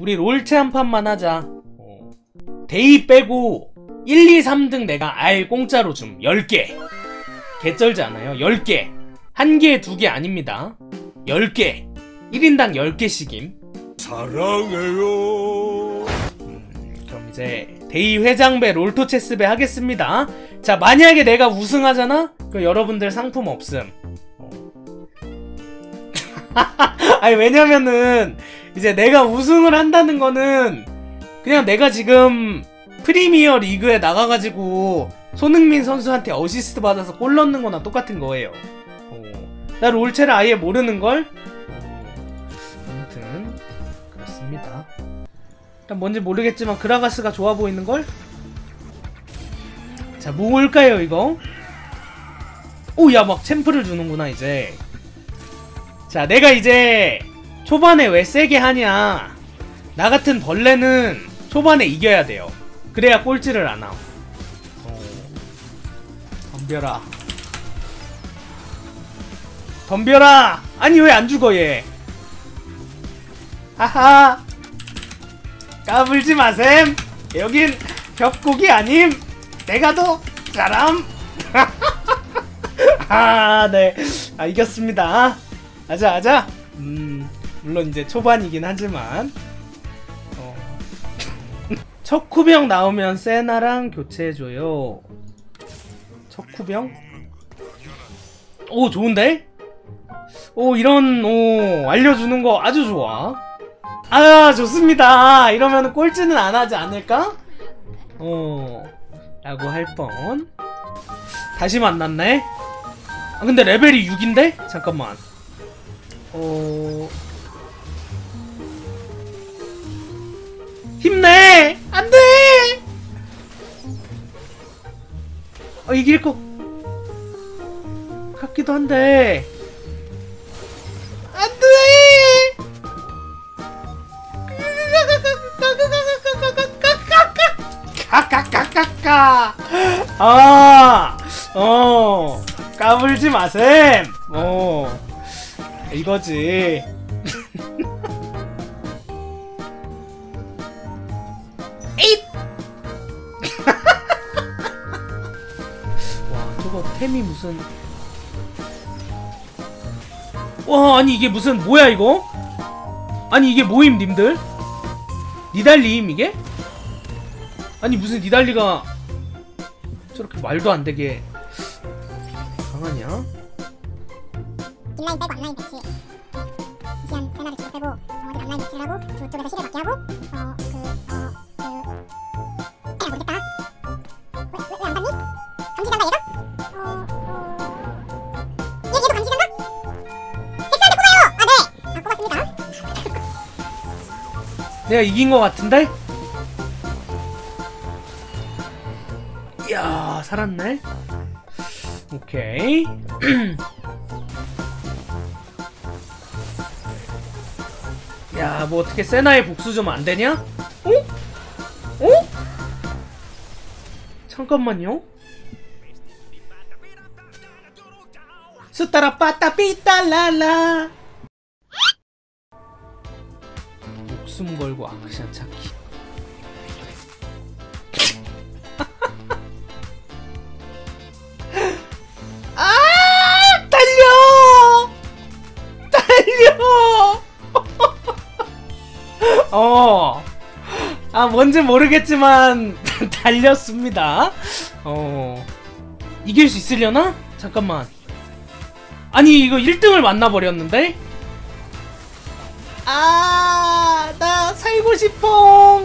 우리 롤체 한 판만 하자. 어. 데이 빼고 1, 2, 3등 내가 알 공짜로 줌. 10개. 개쩔지 않아요? 10개. 한 개, 두개 아닙니다. 10개. 1인당 10개씩임. 사랑해요. 그럼 이제 데이 회장배 롤토 체스배 하겠습니다. 자 만약에 내가 우승하잖아? 그럼 여러분들 상품 없음. 어. 아니 왜냐면은 이제 내가 우승을 한다는 거는 그냥 내가 지금 프리미어 리그에 나가가지고 손흥민 선수한테 어시스트 받아서 골 넣는 거나 똑같은 거예요. 어. 나 롤체를 아예 모르는 걸. 어. 아무튼 그렇습니다. 일단 뭔지 모르겠지만 그라가스가 좋아 보이는걸? 자 뭘까요 이거? 오 야 막 챔프를 주는구나 이제 자 내가 이제 초반에 왜 세게 하냐? 나 같은 벌레는 초반에 이겨야 돼요. 그래야 꼴찌를 안함. 어. 덤벼라. 덤벼라! 아니 왜 안 죽어 얘? 하하! 까불지 마셈. 여긴 벽곡이 아님. 내가 더 잘함. 아네. 아, 이겼습니다 아자 아자. 음 물론 이제 초반이긴 하지만. 어. 척후병 나오면 세나랑 교체해줘요. 척후병? 오 좋은데? 오 이런 오 알려주는 거 아주 좋아. 아 좋습니다. 이러면 꼴찌는 안 하지 않을까? 어 라고 할 뻔. 다시 만났네. 아 근데 레벨이 6인데? 잠깐만 어... 힘내! 안 돼! 어 이길 것 같기도 한데 안 돼! 까까까까까 아, 어, 까불지 마셈. 어, 이거지. 에잇! 와, 저거 템이 무슨. 와, 아니 이게 무슨 뭐야 이거? 아니 이게 뭐임 님들? 니달리임 이게? 아니 무슨 니달리가 저렇게 말도 안 되게 강하냐? 딜라인 빼고 앞라인 배치. 시안 세나를 계속 빼고 나머지 앞라인 배치를 하고 두 쪽에서 힐을 맞게 하고? 어... 어... 내가 이긴 것 같은데? 이야 살았네. 오케이 야 뭐 어떻게 세나의 복수 좀 안 되냐? 어? 어? 잠깐만요 수따라 빠따 삐따라라 목숨 걸고 아크샷 찾기 어 아 뭔지 모르겠지만 달렸습니다 어 이길 수 있으려나 잠깐만 아니 이거 1등을 만나 버렸는데 아, 나 살고 싶어.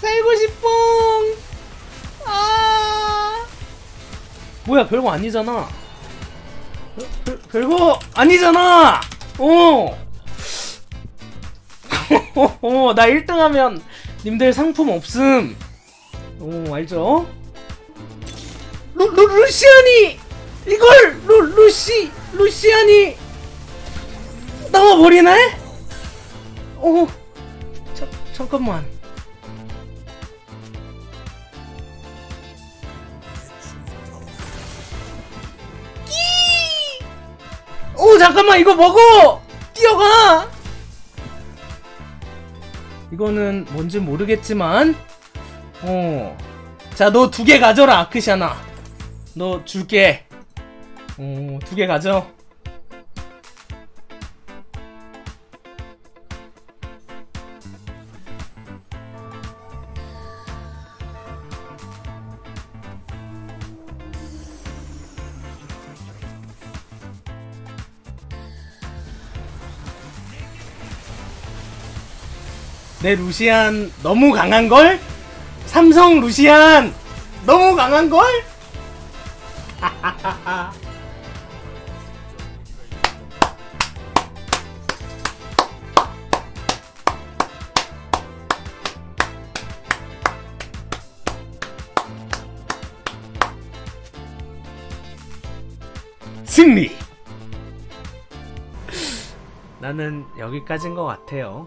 살고 싶어. 아. 뭐야, 별거 아니잖아. 별, 별, 별거 아니잖아. 어. 어, 나 1등 하면 님들 상품 없음. 오, 알죠? 루, 루, 루시안이! 이걸! 루, 루시! 루시안이! 나와버리네? 오, 자, 잠깐만. 끼! 오, 잠깐만, 이거 먹어! 뛰어가! 이거는 뭔지 모르겠지만 어. 자, 너 두 개 가져라, 아크샤나. 너 줄게. 어, 두 개 가져. 내 루시안 너무 강한걸? 삼성 루시안 너무 강한걸? 승리! 나는 여기까지인 것 같아요.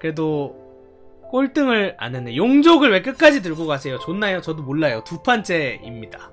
그래도 꼴등을 안 했네. 용족을 왜 끝까지 들고 가세요? 좋나요? 저도 몰라요. 두 판째입니다.